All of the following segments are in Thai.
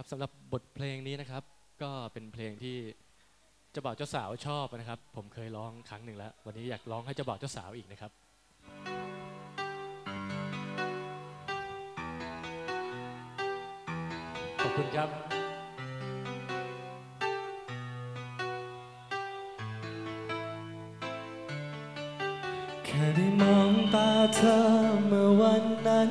ครับสำหรับบทเพลงนี้นะครับ ก็เป็นเพลงที่เจ้าบ่าวเจ้าสาวชอบนะครับ ผมเคยร้องครั้งหนึ่งแล้ว วันนี้อยากร้องให้เจ้าบ่าวเจ้าสาวอีกนะครับขอบคุณครับแค่ได้มองตาเธอเมื่อวันนั้น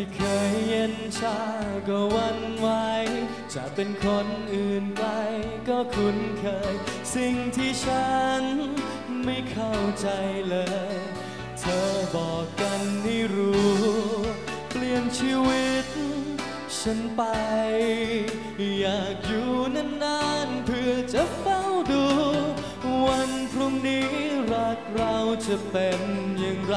ที่เคยเย็นชาก็วันไหวจะเป็นคนอื่นไกลก็คุ้นเคย สิ่งที่ฉันไม่เข้าใจเลย เธอบอกกันให้รู้ เปลี่ยนชีวิต ฉันไป อยากอยู่นานๆ เพื่อจะเฝ้าดู วันพรุ่งนี้รักเราจะเป็นอย่างไร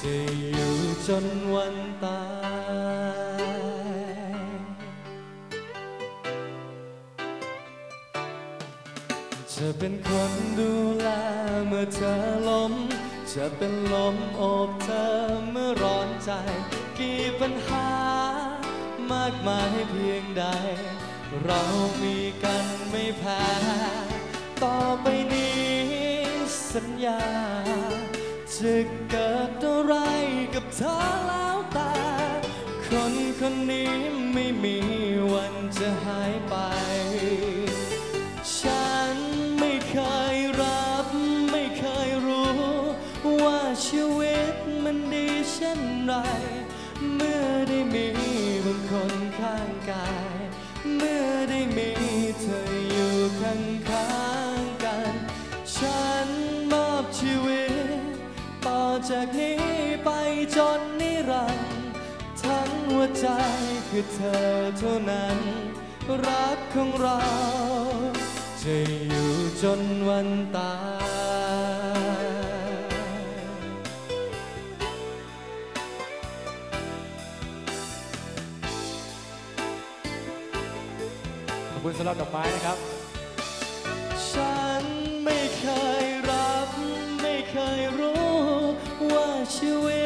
จะอยู่จนวันตายจะเป็นคนดูแลเมื่อเธอล้ม จะเป็นลมอบเธอเมื่อร้อนใจ กี่ปัญหามากมายเพียงใด เรามีกันไม่แพ้ต่อไปนี้สัญญาจะเกิดอะไรกับ เธอแล้วแต่ คนคนนี้ไม่มีวันจะหายไป ฉันไม่เคยรับ ไม่เคยรู้ ว่าชีวิตมันดีเช่นไร เมื่อได้มีบางคนข้างกาย จนนิรันดร์ทั้งหัวใจคือเธอเท่านั้น รักของเรา จะอยู่จนวันตายขอบคุณสำหรับดอกไม้นะครับ ฉันไม่เคยรับ ไม่เคยรู้ว่าชีวิต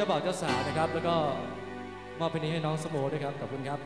เจ้าบ่าวเจ้าสาวนะครับ แล้วก็มอบเพลงนี้ให้น้องสโมด้วยครับขอบคุณครับ